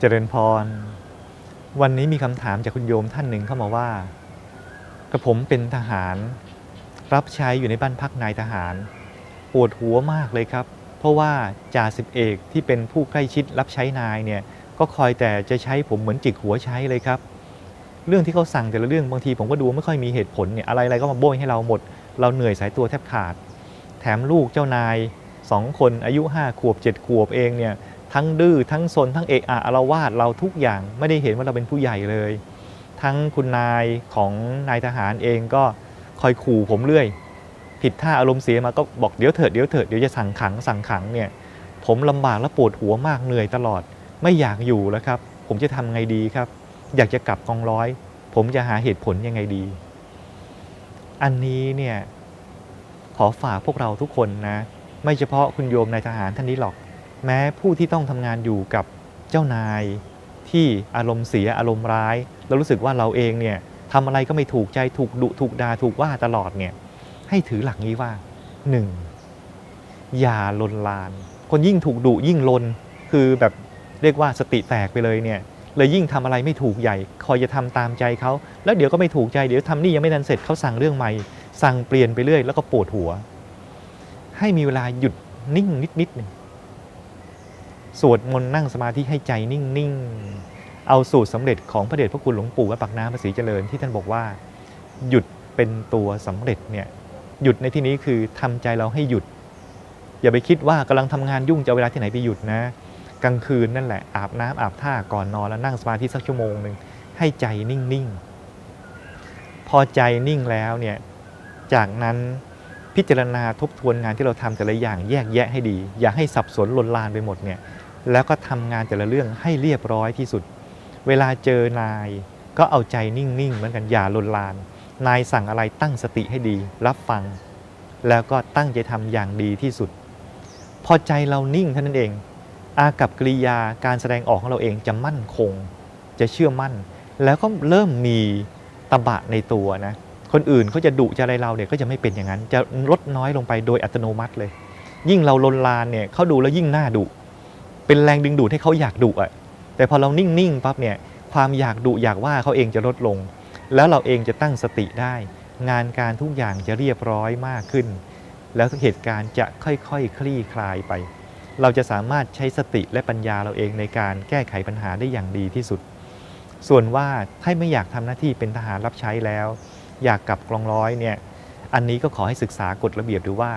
เจริญพร วันนี้มีคำถามจากคุณโยมท่านหนึ่งเข้ามาว่า กระผมเป็นทหาร รับใช้อยู่ในบ้านพักนายทหาร ปวดหัวมากเลยครับ เพราะว่าจ่าสิบเอกที่เป็นผู้ใกล้ชิดรับใช้นายเนี่ย ก็คอยแต่จะใช้ผมเหมือนจิกหัวใช้เลยครับ เรื่องที่เขาสั่งแต่ละเรื่องบางทีผมก็ดูไม่ค่อยมีเหตุผลเนี่ยอะไรๆก็มาโบยให้เราหมด เราเหนื่อยสายตัวแทบขาด แถมลูกเจ้านายสองคนอายุห้าขวบเจ็ดขวบเองเนี่ย ทั้งดื้อทั้งซนทั้งเอะอะอารวาสเราทุกอย่างไม่ได้เห็นว่าเราเป็นผู้ใหญ่เลย ทั้งคุณนายของนายทหารเองก็คอยขู่ผมเรื่อย ผิดท่าอารมณ์เสียมาก็บอกเดี๋ยวเถิดเดี๋ยวเถิดเดี๋ยวจะสั่งขังสั่งขังเนี่ยผมลำบากและปวดหัวมากเหนื่อยตลอด ไม่อยากอยู่แล้วครับ ผมจะทำไงดีครับ อยากจะกลับกองร้อย ผมจะหาเหตุผลยังไงดี อันนี้เนี่ยขอฝากพวกเราทุกคนนะ ไม่เฉพาะคุณโยมนายทหารท่านนี้หรอก แม้ผู้ที่ต้องทำงานอยู่กับเจ้านายที่อารมณ์เสียอารมณ์ร้าย แล้วรู้สึกว่าเราเองเนี่ยทำอะไรก็ไม่ถูกใจถูกดุถูกด่าถูกว่าตลอดเนี่ยให้ถือหลักนี้ว่า 1. อย่าลนลาน คนยิ่งถูกดุยิ่งลน คือแบบเรียกว่าสติแตกไปเลยเนี่ยเลยยิ่งทำอะไรไม่ถูกใหญ่ คอยจะทำตามใจเขา แล้วเดี๋ยวก็ไม่ถูกใจ เดี๋ยวทำนี่ยังไม่ทันเสร็จเขาสั่งเรื่องใหม่ สั่งเปลี่ยนไปเรื่อย แล้วก็ปวดหัว ให้มีเวลาหยุดนิ่งนิดนิดหนึ่ง สวดมนต์นั่งสมาธิให้ใจนิ่งๆ เอาสูตรสำเร็จของพระเดชพระคุณหลวงปู่วัดปากน้ำภาษีเจริญที่ท่านบอกว่า หยุดเป็นตัวสำเร็จเนี่ยหยุดในที่นี้คือทำใจเราให้หยุด อย่าไปคิดว่ากำลังทำงานยุ่งจะเอาเวลาที่ไหนไปหยุดนะ กลางคืนนั่นแหละอาบน้ำอาบท่าก่อนนอนแล้วนั่งสมาธิสักชั่วโมงหนึ่งให้ใจนิ่งๆ พอใจนิ่งแล้วเนี่ยจากนั้นพิจารณาทบทวนงานที่เราทำแต่ละอย่างแยกแยะให้ดี อย่าให้สับสนลนลานไปหมดเนี่ย แล้วก็ทำงานแต่ละเรื่องให้เรียบร้อยที่สุด เวลาเจอนายก็เอาใจนิ่งๆเหมือนกันอย่าลนลาน นายสั่งอะไรตั้งสติให้ดี รับฟัง แล้วก็ตั้งใจทำอย่างดีที่สุด พอใจเรานิ่งเท่านั้นเอง อากับกิริยาการแสดงออกของเราเองจะมั่นคง จะเชื่อมั่น แล้วก็เริ่มมีตบะในตัวนะคนอื่นเขาจะดุจะอะไรเราเนี่ยก็จะไม่เป็นอย่างนั้น จะลดน้อยลงไปโดยอัตโนมัติเลย ยิ่งเราลนลานเนี่ยเขาดูแล้วยิ่งน่าดุ เป็นแรงดึงดูดให้เขาอยากดุอะแต่พอเรานิ่งๆปั๊บเนี่ยความอยากดุอยากว่าเขาเองจะลดลง แล้วเราเองจะตั้งสติได้ งานการทุกอย่างจะเรียบร้อยมากขึ้น แล้วเหตุการณ์จะค่อยๆคคลี่คลายไป เราจะสามารถใช้สติและปัญญาเราเองในการแก้ไขปัญหาได้อย่างดีที่สุด ส่วนว่าถ้าไม่อยากทำหน้าที่เป็นทหารรับใช้แล้ว อยากกลับกองร้อยเนี่ยอันนี้ก็ขอให้ศึกษากฎระเบียบดูว่า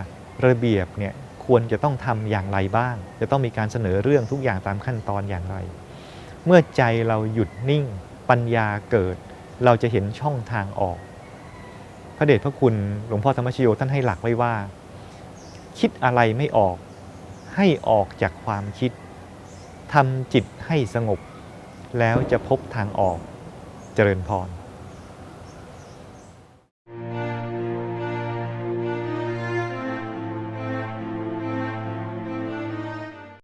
ระเบียบเนี่ย ควรจะต้องทำอย่างไรบ้าง จะต้องมีการเสนอเรื่องทุกอย่างตามขั้นตอนอย่างไร เมื่อใจเราหยุดนิ่ง ปัญญาเกิด เราจะเห็นช่องทางออก พระเดชพระคุณหลวงพ่อธรรมชโยท่านให้หลักไว้ว่า คิดอะไรไม่ออกให้ออกจากความคิดทำจิตให้สงบ แล้วจะพบทางออกเจริญพร